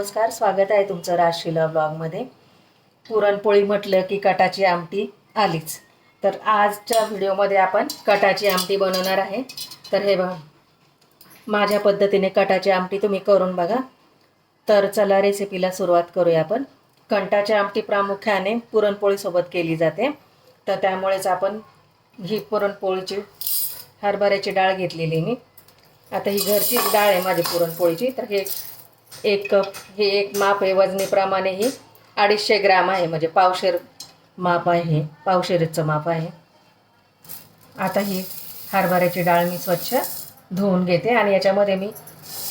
नमस्कार स्वागत आहे तुमचं राजशिला ब्लॉगमध्ये. पुरणपोळी म्हटलं की कटाची आमटी आलीच. तर आजच्या व्हिडिओमध्ये आपण कटाची आमटी बनवणार आहे. तर हे बघा माझ्या पद्धतीने कटाची आमटी तुम्ही करून बघा. तर चला रेसिपीला सुरुवात करूया आपण. कंटाची आमटी प्रामुख्याने पुरणपोळीसोबत केली जाते. तर त्यामुळेच आपण ही पुरणपोळीची हरभऱ्याची डाळ घेतलेली मी. आता ही घरचीच डाळ आहे माझी पुरणपोळीची. तर हे एक कप हे एक माप आहे वजनीप्रमाणे ही अडीचशे ग्रॅम आहे म्हणजे पावशेर माप आहे हे पावशेरचं माप आहे. आता ही हरभऱ्याची डाळ मी स्वच्छ धुवून घेते आणि याच्यामध्ये मी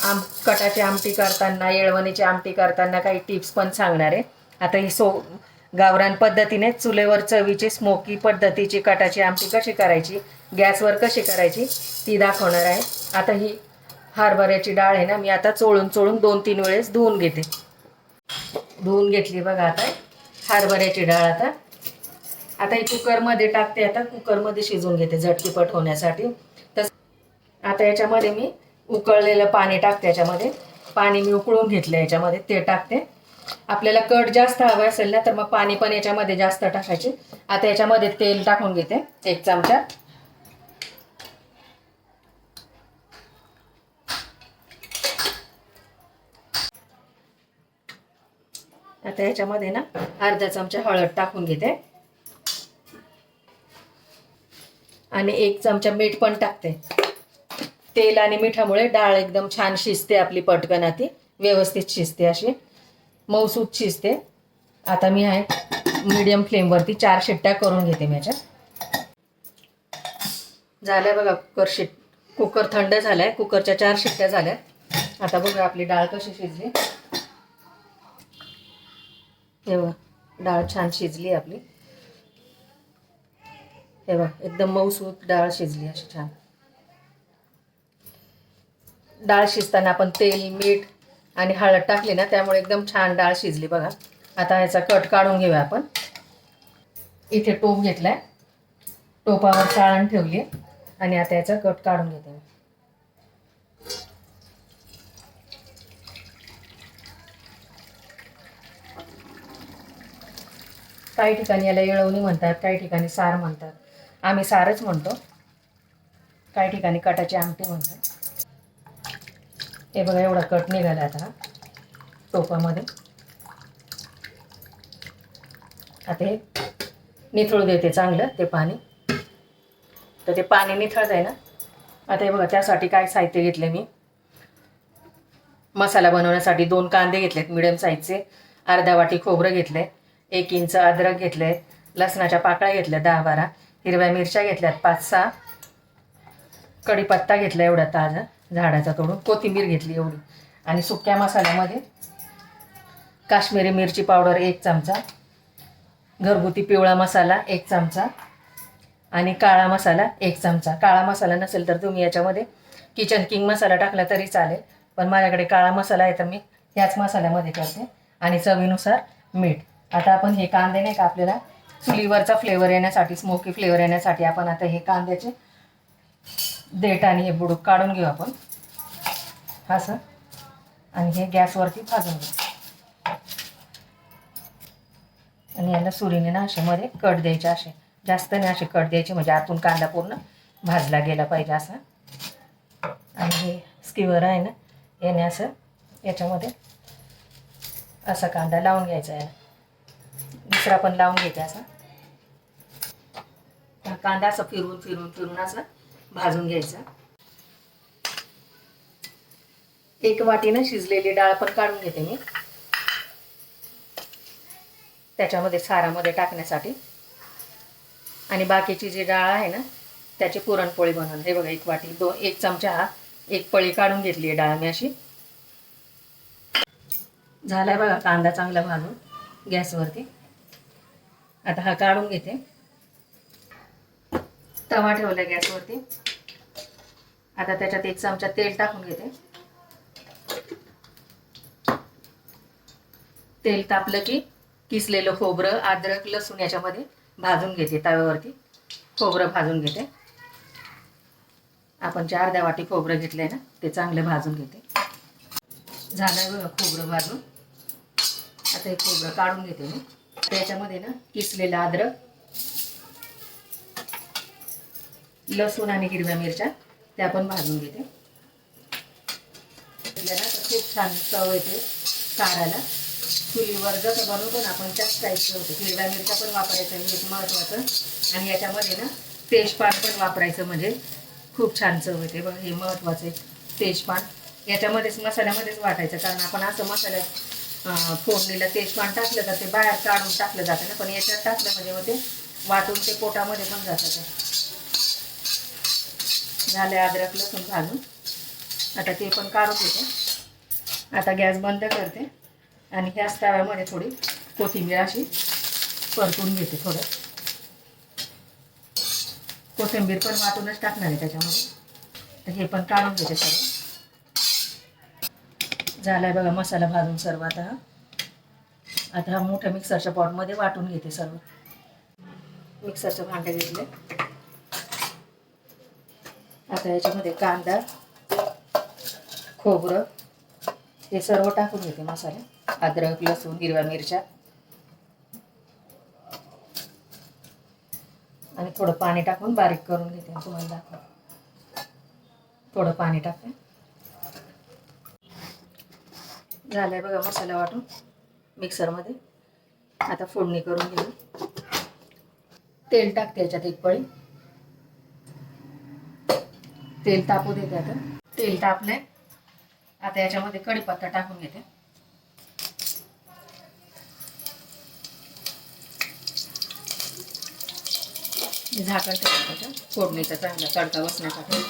आम कटाची आमटी करताना येळवणीची आमटी करताना काही टिप्स पण सांगणार आहे. आता ही सो गावरान पद्धतीने चुलेवर चवीची स्मोकी पद्धतीची कटाची आमटी कशी करायची गॅसवर कशी करायची ती दाखवणार आहे. आता ही हरभऱ्याची डाळ आहे ना मी आता चोळून चोळून दोन तीन वेळेस धुवून घेते. धुवून घेतली बघा आता हरभऱ्याची डाळ आता. आता ही कुकरमध्ये टाकते आता कुकरमध्ये शिजवून घेते झटकीपट होण्यासाठी. तस आता याच्यामध्ये मी उकळलेलं पाणी टाकते याच्यामध्ये. पाणी मी उकळून घेतलं याच्यामध्ये ते टाकते. आपल्याला कट जास्त हवं असेल ना तर मग पाणी पण याच्यामध्ये जास्त टाकायचे. आता याच्यामध्ये तेल टाकून घेते एक चमचा. आता ह्याच्यामध्ये ना अर्धा चमचा हळद टाकून घेते. आणि एक चमचा मीठ पण टाकते. तेल आणि मिठामुळे डाळ एकदम छान शिजते आपली पटकन ती व्यवस्थित शिजते अशी. मऊसूत शिजते. आता मी आहे मीडियम फ्लेमवरती चार शिट्ट्या करून घेते मी याच्यात. झाल्या बघा कुकर शिट कुकर थंड झालाय. कुकरच्या चार शिट्ट्या झाल्या आता बघा आपली डाळ कशी शिजली. हे बघा डाळ छान शिजली आपली. हे बघा एकदम मऊसूत डाळ शिजली अशी छान. डाळ शिजताना आपण तेल मीठ आणि हळद टाकली ना त्यामुळे एकदम छान डाळ शिजली बघा. आता याचा कट काढून घेऊया आपण. इथे टोप घेतलाय. टोपावर चाळण ठेवली आणि आता याचा कट काढून घेते काही ठिकाणी याला येळवणी म्हणतात काही ठिकाणी सार म्हणतात. आम्ही सारच म्हणतो. काही ठिकाणी कटाची आमटी म्हणतात. हे बघा एवढा कट निघाला आता टोपामध्ये. आता हे निथळू देते चांगलं ते पाणी. तर ते पाणी निथळत आहे ना? आता हे बघा त्यासाठी काय साहित्य घेतले मी? मसाला बनवण्यासाठी दोन कांदे घेतलेत मिडियम साईजचे अर्धा वाटी खोबरं घेतलं आहे एक इंच अद्रक घेतले लसणाच्या पाकळ्या घेतल्या दहा बारा. हिरव्या मिरच्या घेतल्यात पाच सहा. कढीपत्ता घेतला एवढा ताजा झाडाचा तोडून. कोथिंबीर घेतली एवढी. आणि सुक्या मसाल्यामध्ये काश्मीरी मिरची पावडर एक चमचा घरगुती पिवळा मसाला एक चमचा आणि काळा मसाला एक चमचा. काळा मसाला नसेल तर तुम्ही याच्यामध्ये किचन किंग मसाला टाकला तरी चालेल पण माझ्याकडे काळा मसाला आहे तर मी ह्याच मसाल्यामध्ये करते. आणि चवीनुसार मीठ. आता आपण हे कांदे नाही का आपल्याला चुलीवरचा फ्लेवर येण्यासाठी स्मोकी फ्लेवर येण्यासाठी आपण आता हे कांद्याचे देठ आणि हे बुडूक काढून घेऊ आपण. असं आणि हे गॅसवरती भाजून घेऊ. आणि याला सुरीने ना असे मध्ये कट द्यायचे असे. जास्त नाही असे कट द्यायचे म्हणजे आतून कांदा पूर्ण भाजला गेला पाहिजे असा. आणि हे स्किवर आहे ना याने असं याच्यामध्ये असा कांदा लावून घ्यायचा आहे. दुसरा पण लावून घ्यायचा असा. हा कांदा असं फिरून फिरून फिरून असं भाजून घ्यायचा. एक वाटीनं शिजलेली डाळ पण काढून घेते मी. त्याच्यामध्ये सारामध्ये टाकण्यासाठी. आणि बाकीची जी डाळ आहे ना त्याची पुरणपोळी बनवून. हे बघा एक वाटी दोन एक चमचा हा एक पळी काढून घेतली आहे डाळ मी अशी. झालाय बघा कांदा चांगला भाजून गॅसवरती. आता हा काढून घेते. तवा ठेवला गॅसवरती. आता त्याच्यात एक चमचा तेल टाकून घेते. तेल तापलं की किसलेलं खोबरं अद्रक लसूण याच्यामध्ये भाजून घेते तव्यावरती. खोबरं भाजून घेते. आपण जे अर्ध्या वाटी खोबरं घेतलंय ना ते चांगलं भाजून घेते. झालं खोबरं भाजून. आता हे खोबरं काढून घेते मी. त्याच्यामध्ये ना किसलेलं अद्रक लसूण आणि हिरव्या मिरच्या त्या पण भाजून घेते. आपल्याला तर खूप छान चव येते काढायला. चुलीवर जसं बनवतो ना आपण त्याच टाईपचं होतं. हिरव्या मिरच्या पण वापरायचं हे एक महत्त्वाचं आणि याच्यामध्ये ना तेजपान पण वापरायचं म्हणजे खूप छान चव येते. बघ हे महत्त्वाचं आहे तेजपान याच्यामध्येच मसाल्यामध्येच वाटायचं कारण आपण असं मसाल्यात फोडणीला तेजपान टाकलं तर ते बाहेर काढून टाकलं जातं ना पण याच्यात टाकलं म्हणजे मग ते वाटून ते पोटामध्ये पण जातं ते. झाले अद्रक लसूण घालून. आता ते पण काढून घेते. आता गॅस बंद करते आणि ह्याच तव्यामध्ये थोडी कोथिंबीर अशी परतून घेते थोडं. कोथिंबीर पण वाटूनच टाकणार आहे त्याच्यामध्ये. तर हे पण काढून घेते सगळं. झाला झालाय बघा मसाला भाजून सर्व आता. हा. आता हा मोठ्या मिक्सरच्या पॉटमध्ये वाटून घेते सर्व. मिक्सरचं भांडं घेतले आता याच्यामध्ये कांदा खोबरं हे सर्व टाकून घेते मसाले. अद्रक लसूण हिरव्या मिरच्या. आणि थोडं पाणी टाकून बारीक करून घेते. तुम्हाला दाखव थोडं पाणी टाकते. झालंय बघा मसाला वाटून मिक्सरमध्ये. आता फोडणी करून घेऊ. तेल टाकते याच्यात एक पळी. तेल तापू देते आता. तेल तापलंय. आता याच्यामध्ये कढीपत्ता टाकून घेते. झाकण टाकायचं फोडणीचा चांगला तडका बसण्यासाठी.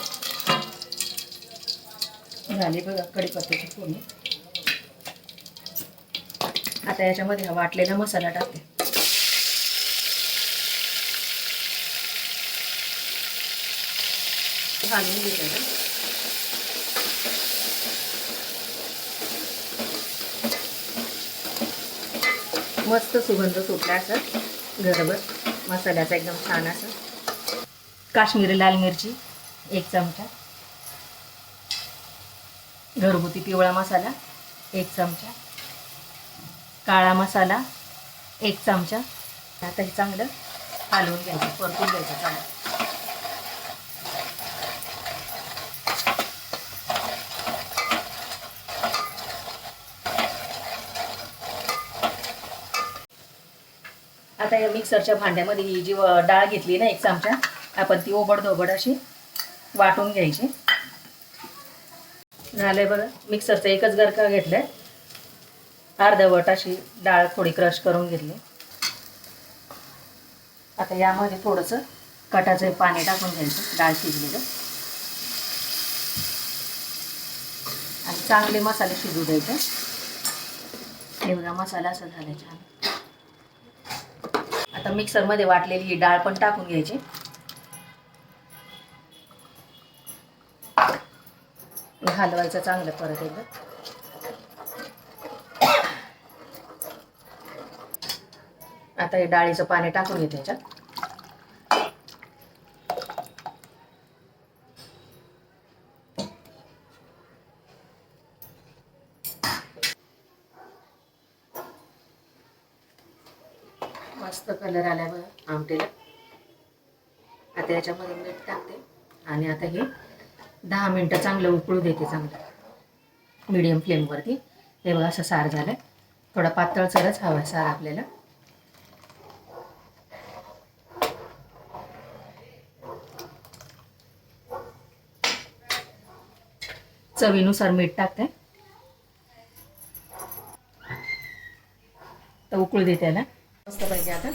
झाली बघा कढीपत्त्याची फोडणी. आता याच्यामध्ये हा वाटलेला मसाला टाकते. घालून घेते मस्त सुगंध सुटला असं. घरभर मसाल्याचा एकदम छान असं. काश्मीरी लाल मिरची एक चमचा. घरगुती पिवळा मसाला एक चमचा. काळा मसाला एक चमचा. आता हे चांगलं हलवून घ्यायचं परतून घ्यायचं चांगलं. आता या मिक्सरच्या भांड्यामध्ये ही जी डाळ घेतली ना एक चमचा आपण ती ओबड अशी वाटून घ्यायची. झालंय बघा मिक्सरचा एकच गरका घेतलाय. अर्धवट अशी डाळ थोडी क्रश करून घेतली. आता यामध्ये थोडंसं कटाचं पाणी टाकून घ्यायचं डाळ शिजलेलं. आणि चांगले मसाले शिजू द्यायचे. एवढा मसाला असा झाला छान. आता मिक्सरमध्ये वाटलेली ही डाळ पण टाकून घ्यायची. हलवायचं चांगलं परत एकदा. आता हे डाळीचं पाणी टाकून घेते त्याच्यात. मस्त कलर आलाय बघा आमटीला. आता याच्यामध्ये मीठ टाकते आणि आता हे दहा मिनटं चांगलं उकळू देते चांगलं. मिडियम फ्लेमवरती हे बघा असं सार झालं थोडा पातळसरच हवा सार आपल्याला. चवीनुसार मीठ टाकते. तर उकळू देते याला. मस्त पाहिजे आता.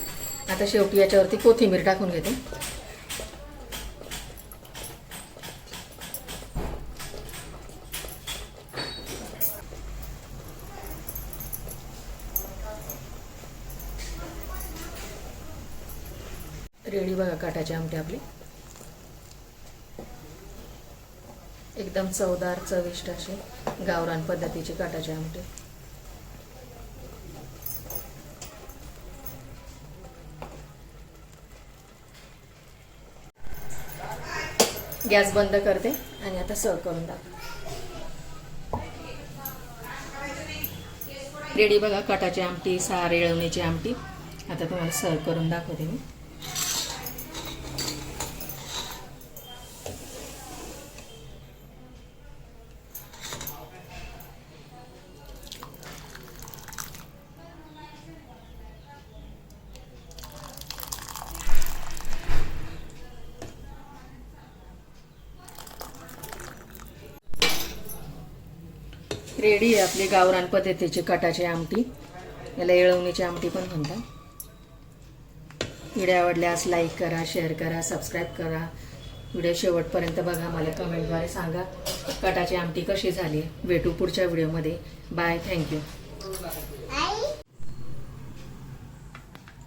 आता शेवटी याच्यावरती कोथिंबीर टाकून घेते. रेडी बघा काटाची आमटी आपली. एकदम चवदार चविष्ट अशी गावरान पद्धतीची काटाचे आमटी. गॅस बंद करते आणि आता सर्व करून दाखव रेडी बघा कटाची आमटी सार येळवणीची आमटी. आता तुम्हाला सर्व करून दाखवते मी. रेडी आहे आपली गावरान पद्धतीची कटाची आमटी. याला येळवणीची आमटी पण म्हणतात. व्हिडिओ आवडल्यास लाईक करा शेअर करा सबस्क्राईब करा. व्हिडिओ शेवटपर्यंत बघा मला कमेंटद्वारे सांगा कटाची आमटी कशी झाली. भेटू पुढच्या व्हिडिओमध्ये. बाय थँक्यू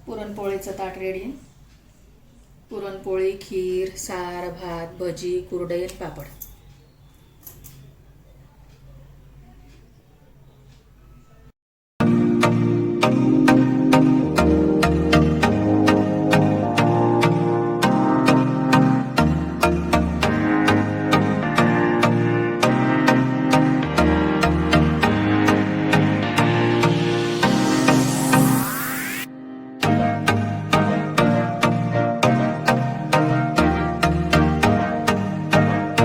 पुरणपोळीचं ताट रेडी आहे. पुरणपोळी खीर सार भात भजी कुरडई पापड.